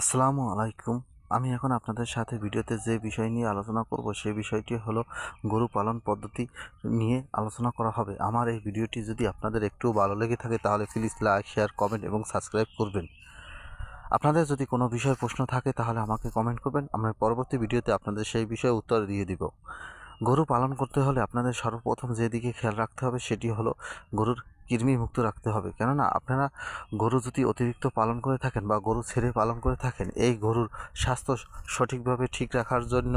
আসসালামু আলাইকুম। আমি এখন আপনাদের সাথে ভিডিওতে যে বিষয় নিয়ে আলোচনা করব সেই বিষয়টি হলো গরু পালন পদ্ধতি নিয়ে আলোচনা করা হবে। আমার এই ভিডিওটি যদি আপনাদের একটু ভালো লেগে থাকে, তাহলে প্লিজ লাইক শেয়ার কমেন্ট এবং সাবস্ক্রাইব করবেন। আপনাদের যদি কোনো বিষয়ে প্রশ্ন থাকে, তাহলে আমাকে কমেন্ট করবেন। আমরা পরবর্তী ভিডিওতে আপনাদের সেই বিষয়ে উত্তর দিয়ে দিব। গরু পালন করতে হলে আপনাদের সর্বপ্রথম যেদিকে খেয়াল রাখতে হবে, সেটি হলো গরুর কৃমি মুক্ত রাখতে হবে। কেননা, আপনারা গরু যদি অতিরিক্ত পালন করে থাকেন বা গরু ছেড়ে পালন করে থাকেন, এই গরুর স্বাস্থ্য সঠিকভাবে ঠিক রাখার জন্য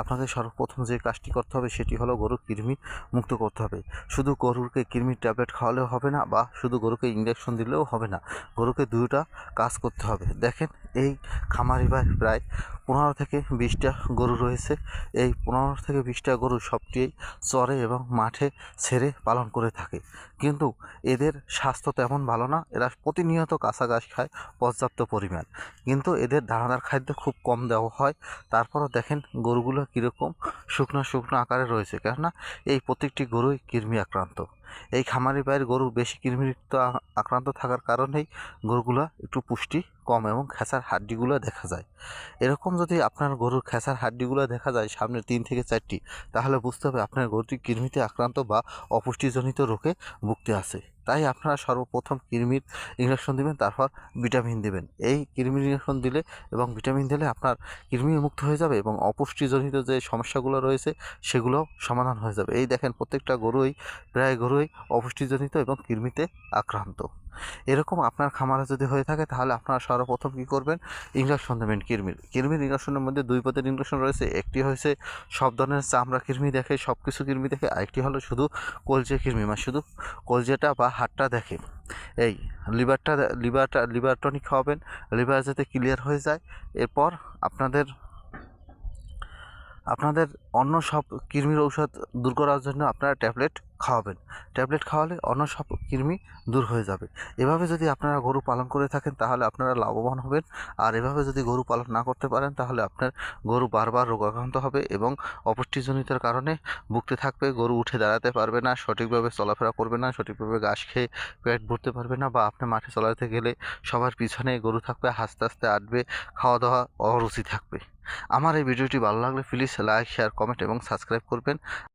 আপনাদের সর্বপ্রথম যে কাজটি করতে হবে, সেটি হলো গরুর কৃমি মুক্ত করতে হবে। শুধু গরুকে কৃমির ট্যাবলেট খাওয়ালেও হবে না বা শুধু গরুকে ইঞ্জেকশন দিলেও হবে না, গরুকে দুইটা কাজ করতে হবে। দেখেন, এই খামারি ভাই প্রায় পনেরো থেকে বিশটা গরু রয়েছে। এই পনেরো থেকে বিশটা গরু সবটিই চরে এবং মাঠে ছেড়ে পালন করে থাকে। কিন্তু এদের স্বাস্থ্য তেমন ভালো না, এরা প্রতিনিয়ত কাঁচা ঘাস খায় পর্যাপ্ত পরিমাণ। কিন্তু এদের দানাদার খাদ্য খুব কম দেওয়া হয়। তারপরও দেখেন গরুগুলো কীরকম শুকনো শুকনো আকারে রয়েছে। কেননা এই প্রত্যেকটি গরুই কৃমি আক্রান্ত। এই খামারি পায়ের গরু বেশি কৃমিযুক্ত আ- আক্রান্ত থাকার কারণেই গরুগুলো একটু পুষ্টি কম এবং খেসার হাড্ডিগুলো দেখা যায়। এরকম যদি আপনার গরুর খেসার হাড্ডিগুলো দেখা যায় সামনে তিন থেকে চারটি, তাহলে বুঝতে হবে আপনার গরুটি কৃমিতে আক্রান্ত বা অপুষ্টিজনিত রোগে ভুগতে আছে। তাই আপনারা সর্বপ্রথম কৃমির ইঞ্জেকশন দিবেন, তারপর ভিটামিন দিবেন। এই কৃমির ইঞ্জেকশন দিলে এবং ভিটামিন দিলে আপনার কৃমি মুক্ত হয়ে যাবে এবং অপুষ্টিজনিত যে সমস্যাগুলো রয়েছে, সেগুলো সমাধান হয়ে যাবে। এই দেখেন, প্রত্যেকটা গরুই, প্রায় গরুই অপুষ্টিজনিত এবং কৃমিতে আক্রান্ত। এরকম আপনার খামারে যদি হয়ে থাকে, তাহলে আপনারা সর্বপ্রথম কী করবেন? ইঞ্জেকশন দেবেন কৃমির। কৃমির ইঞ্জেকশনের মধ্যে দুই পদের ইঞ্জেকশন রয়েছে। একটি হয়েছে সব ধরনের চামড়া কৃমি দেখে সব কিছু কৃমি দেখে। আরেকটি হলো শুধু কলজে কৃমি মানে শুধু কলজেটা বা হাড়টা দেখে। এই, লিভারটা লিভারটা লিভার টনিক খাওয়াবেন, লিভার যাতে ক্লিয়ার হয়ে যায়। এরপর আপনাদের আপনাদের অন্য সব কৃমির ঔষধ দূর করার জন্য আপনারা ট্যাবলেট খাওয়াবেন। ট্যাবলেট খাওয়ালে অন্য সব কৃমি দূর হয়ে যাবে। এভাবে যদি আপনারা গরু পালন করে থাকেন, তাহলে আপনারা লাভবান হবেন। আর এভাবে যদি গরু পালন না করতে পারেন, তাহলে আপনার গরু বারবার রোগাক্রান্ত হবে এবং অপুষ্টিজনিতার কারণে ভুগতে থাকবে। গরু উঠে দাঁড়াতে পারবে না, সঠিকভাবে চলাফেরা করবে না, সঠিকভাবে ঘাস খেয়ে পেট ভরতে পারবে না বা আপনি মাঠে চলাতে গেলে সবার পিছনে গরু থাকবে আস্তে আস্তে আটবে খাওয়া দাওয়া অরুচি থাকবে। আমার এই ভিডিওটি ভালো লাগলে প্লিজ লাইক শেয়ার কমেন্ট এবং সাবস্ক্রাইব করবেন।